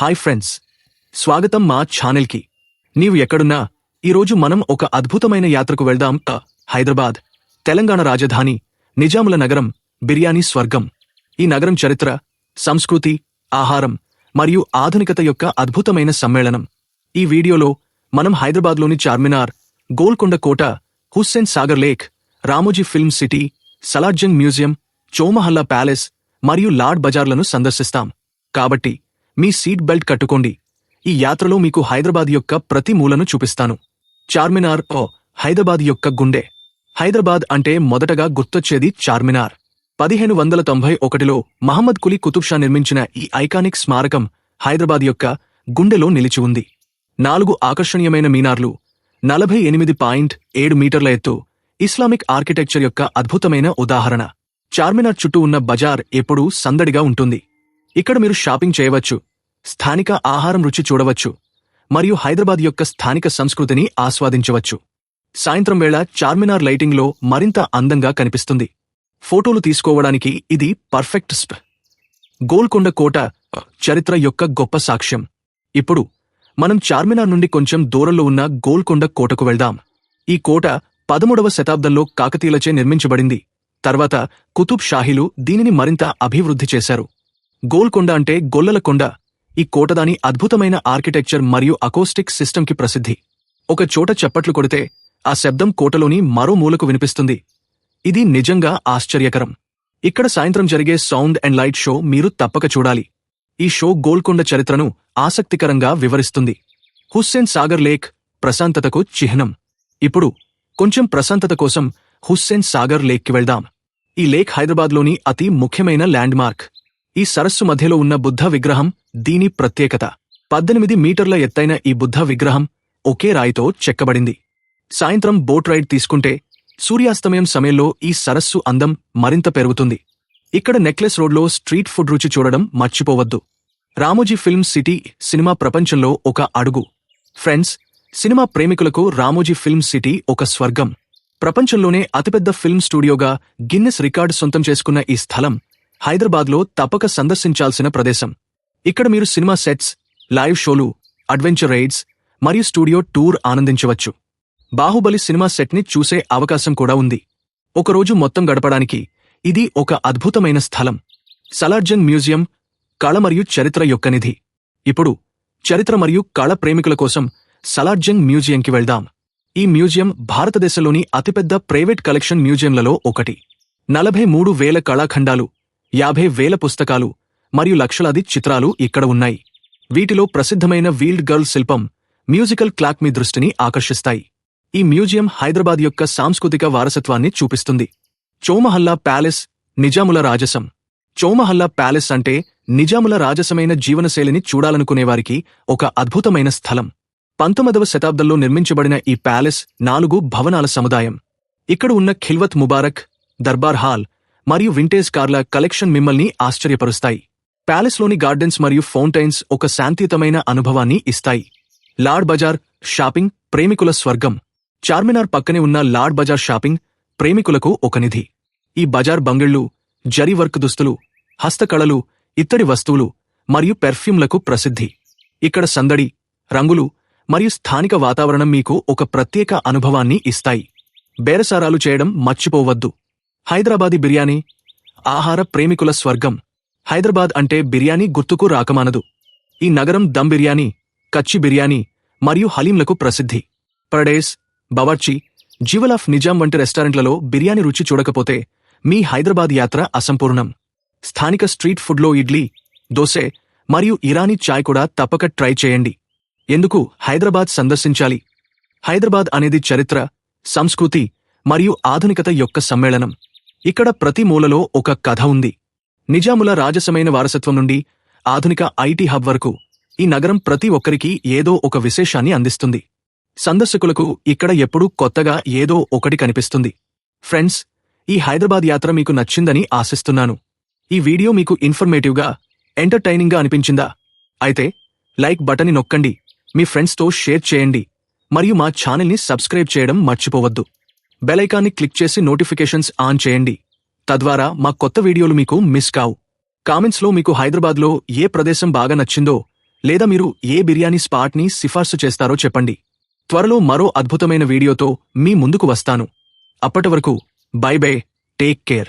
Hi friends స్వాగతం మా ఛానల్కి. నీవు ఎక్కడున్నా ఈరోజు మనం ఒక అద్భుతమైన యాత్రకు వెళ్దాం. హైదరాబాద్ తెలంగాణ రాజధాని నిజాముల నగరం బిర్యానీ స్వర్గం. ఈ నగరం చరిత్ర సంస్కృతి ఆహారం మరియు ఆధునికత యొక్క అద్భుతమైన సమ్మేళనం. ఈ వీడియోలో మనం హైదరాబాద్లోని చార్మినార్ గోల్కొండ కోట Hussain Sagar lake Ramoji film city Salar Jung museum Chowmahalla palace మరియు లార్డ్ బజార్లను సందర్శిస్తాం. కాబట్టి మీ సీట్ బెల్ట్ కట్టుకోండి. ఈ యాత్రలో మీకు హైదరాబాద్ యొక్క ప్రతి మూలను చూపిస్తాను. చార్మినార్ ఓ హైదరాబాద్ యొక్క గుండె. హైదరాబాద్ అంటే మొదటగా గుర్తొచ్చేది చార్మినార్. పదిహేను వందల తొంభై ఒకటిలో మహమ్మద్ కులీ కుతుబ్ షా నిర్మించిన ఈ ఐకానిక్ స్మారకం హైదరాబాద్ యొక్క గుండెలో నిలిచి ఉంది. నాలుగు ఆకర్షణీయమైన మీనార్లు నలభై ఎనిమిది పాయింట్ ఏడు మీటర్ల ఎత్తు ఇస్లామిక్ ఆర్కిటెక్చర్ యొక్క అద్భుతమైన ఉదాహరణ. చార్మినార్ చుట్టూ ఉన్న బజార్ ఎప్పుడూ సందడిగా ఉంటుంది. ఇక్కడ మీరు షాపింగ్ చేయవచ్చు. స్థానిక ఆహారం రుచి చూడవచ్చు మరియు హైదరాబాద్ యొక్క స్థానిక సంస్కృతిని ఆస్వాదించవచ్చు. సాయంత్రం వేళ చార్మినార్ లైటింగ్లో మరింత అందంగా కనిపిస్తుంది. ఫోటోలు తీసుకోవడానికి ఇది పర్ఫెక్ట్ స్ప్ గోల్కొండ కోట చరిత్ర యొక్క గొప్ప సాక్ష్యం. ఇప్పుడు మనం చార్మినార్ నుండి కొంచెం దూరంలో ఉన్న గోల్కొండ కోటకు వెళ్దాం. ఈ కోట పదమూడవ శతాబ్దంలో కాకతీయులచే నిర్మించబడింది. తర్వాత కుతుబ్ షాహీలు దీనిని మరింత అభివృద్ధి చేశారు. గోల్కొండ అంటే గొల్లల కొండ ఈ కోట దాని అద్భుతమైన ఆర్కిటెక్చర్ మరియు అకోస్టిక్ సిస్టంకి ప్రసిద్ధి. ఒక చోట చప్పట్లు కొడితే ఆ శబ్దం కోటలోని మరో మూలకు వినిపిస్తుంది. ఇది నిజంగా ఆశ్చర్యకరం. ఇక్కడ సాయంత్రం జరిగే సౌండ్ అండ్ లైట్ షో మీరు తప్పక చూడాలి. ఈ షో గోల్కొండ చరిత్రను ఆసక్తికరంగా వివరిస్తుంది. హుస్సేన్ సాగర్ లేక్ ప్రశాంతతకు చిహ్నం. ఇప్పుడు కొంచెం ప్రశాంతత కోసం హుస్సేన్ సాగర్ లేక్కి వెళ్దాం. ఈ లేక్ హైదరాబాద్లోని అతి ముఖ్యమైన ల్యాండ్ మార్క్ ఈ సరస్సు మధ్యలో ఉన్న బుద్ధ విగ్రహం దీని ప్రత్యేకత. పద్దెనిమిది మీటర్ల ఎత్తైన ఈ బుద్ధ విగ్రహం ఒకే రాయితో చెక్కబడింది. సాయంత్రం బోట్ రైడ్ తీసుకుంటే సూర్యాస్తమయం సమయంలో ఈ సరస్సు అందం మరింత పెరుగుతుంది. ఇక్కడ నెక్లెస్ రోడ్లో స్ట్రీట్ ఫుడ్ రుచి చూడడం మర్చిపోవద్దు. రామోజీ ఫిల్మ్ సిటీ సినిమా ప్రపంచంలో ఒక అడుగు. ఫ్రెండ్స్ సినిమా ప్రేమికులకు రామోజీ ఫిల్మ్ సిటీ ఒక స్వర్గం. ప్రపంచంలోనే అతిపెద్ద ఫిల్మ్ స్టూడియోగా గిన్నెస్ రికార్డు సొంతం చేసుకున్న ఈ స్థలం హైదరాబాద్లో తప్పక సందర్శించాల్సిన ప్రదేశం. ఇక్కడ మీరు సినిమా సెట్స్ లైవ్ షోలు అడ్వెంచర్ రైడ్స్ మరియు స్టూడియో టూర్ ఆనందించవచ్చు. బాహుబలి సినిమా సెట్ని చూసే అవకాశం కూడా ఉంది. ఒకరోజు మొత్తం గడపడానికి ఇది ఒక అద్భుతమైన స్థలం. సలార్జంగ్ మ్యూజియం కళ మరియు చరిత్ర యొక్క నిధి. ఇప్పుడు చరిత్ర మరియు కళ ప్రేమికుల కోసం సలార్జంగ్ మ్యూజియంకి వెళ్దాం. ఈ మ్యూజియం భారతదేశంలోని అతిపెద్ద ప్రైవేట్ కలెక్షన్ మ్యూజియంలలో ఒకటి. నలభై మూడు వేల కళాఖండాలు యాభై వేల పుస్తకాలు మరియు లక్షలాది చిత్రాలు ఇక్కడ ఉన్నాయి. వీటిలో ప్రసిద్ధమైన వీల్డ్ గర్ల్ శిల్పం మ్యూజికల్ క్లాక్ మీ దృష్టిని ఆకర్షిస్తాయి. ఈ మ్యూజియం హైదరాబాద్ యొక్క సాంస్కృతిక వారసత్వాన్ని చూపిస్తుంది. చోమహల్లా ప్యాలెస్ నిజాముల రాజసం. చోమహల్లా ప్యాలెస్ అంటే నిజాముల రాజసమైన జీవనశైలిని చూడాలనుకునేవారికి ఒక అద్భుతమైన స్థలం. పంతొమ్మిదవ శతాబ్దంలో నిర్మించబడిన ఈ ప్యాలెస్ నాలుగు భవనాల సముదాయం. ఇక్కడ ఉన్న ఖిల్వత్ ముబారక్ దర్బార్ హాల్ మరియు వింటేజ్ కార్ల కలెక్షన్ మిమ్మల్ని ఆశ్చర్యపరుస్తాయి. ప్యాలెస్లోని గార్డెన్స్ మరియు ఫౌంటైన్స్ ఒక శాంతియుతమైన అనుభవాన్ని ఇస్తాయి. లార్డ్ బజార్ షాపింగ్ ప్రేమికుల స్వర్గం. చార్మినార్ పక్కనే ఉన్న లార్డ్ బజార్ షాపింగ్ ప్రేమికులకు ఒక నిధి. ఈ బజార్ బంగిళ్ళు జరీ వర్క్ దుస్తులు హస్తకళలు ఇత్తడి వస్తువులు మరియు పెర్ఫ్యూమ్లకు ప్రసిద్ధి. ఇక్కడ సందడి రంగులు మరియు స్థానిక వాతావరణం మీకు ఒక ప్రత్యేక అనుభవాన్ని ఇస్తాయి. బేరసారాలు చేయడం మర్చిపోవద్దు. హైదరాబాదీ బిర్యానీ ఆహార ప్రేమికుల స్వర్గం. హైదరాబాద్ అంటే బిర్యానీ గుర్తుకు రాకమానదు. ఈ నగరం దమ్ బిర్యానీ కచ్చి బిర్యానీ మరియు హలీంలకు ప్రసిద్ధి. పరడేస్ బవర్చి జీవల్ ఆఫ్ నిజాం వంటి రెస్టారెంట్లలో బిర్యానీ రుచి చూడకపోతే మీ హైదరాబాద్ యాత్ర అసంపూర్ణం. స్థానిక స్ట్రీట్ ఫుడ్లో ఇడ్లీ దోసె మరియు ఇరానీ చాయ్ కూడా తప్పక ట్రై చేయండి. ఎందుకు హైదరాబాద్ సందర్శించాలి? హైదరాబాద్ అనేది చరిత్ర సంస్కృతి మరియు ఆధునికత యొక్క సమ్మేళనం. ఇక్కడ ప్రతి మూలలో ఒక కథ ఉంది. నిజాముల రాజసమైన వారసత్వం నుండి ఆధునిక ఐటీ హబ్ వరకు ఈ నగరం ప్రతి ఒక్కరికి ఏదో ఒక విశేషాన్ని అందిస్తుంది. సందర్శకులకు ఇక్కడ ఎప్పుడూ కొత్తగా ఏదో ఒకటి కనిపిస్తుంది. ఫ్రెండ్స్ ఈ హైదరాబాద్ యాత్ర మీకు నచ్చిందని ఆశిస్తున్నాను. ఈ వీడియో మీకు ఇన్ఫర్మేటివ్గా ఎంటర్టైనింగ్గా అనిపించిందా? అయితే లైక్ బటన్ని నొక్కండి. మీ ఫ్రెండ్స్తో షేర్ చేయండి. మరియు మా ఛానల్ని సబ్స్క్రైబ్ చేయడం మర్చిపోవద్దు. బెలైకాన్ని క్లిక్ చేసి నోటిఫికేషన్స్ ఆన్ చేయండి. తద్వారా మా కొత్త వీడియోలు మీకు మిస్ కావు. కామెంట్స్లో మీకు హైదరాబాద్లో ఏ ప్రదేశం బాగా నచ్చిందో లేదా మీరు ఏ బిర్యానీ స్పాట్ని సిఫార్సు చేస్తారో చెప్పండి. త్వరలో మరో అద్భుతమైన వీడియోతో మీ ముందుకు వస్తాను. అప్పటి వరకు బై బై టేక్ కేర్.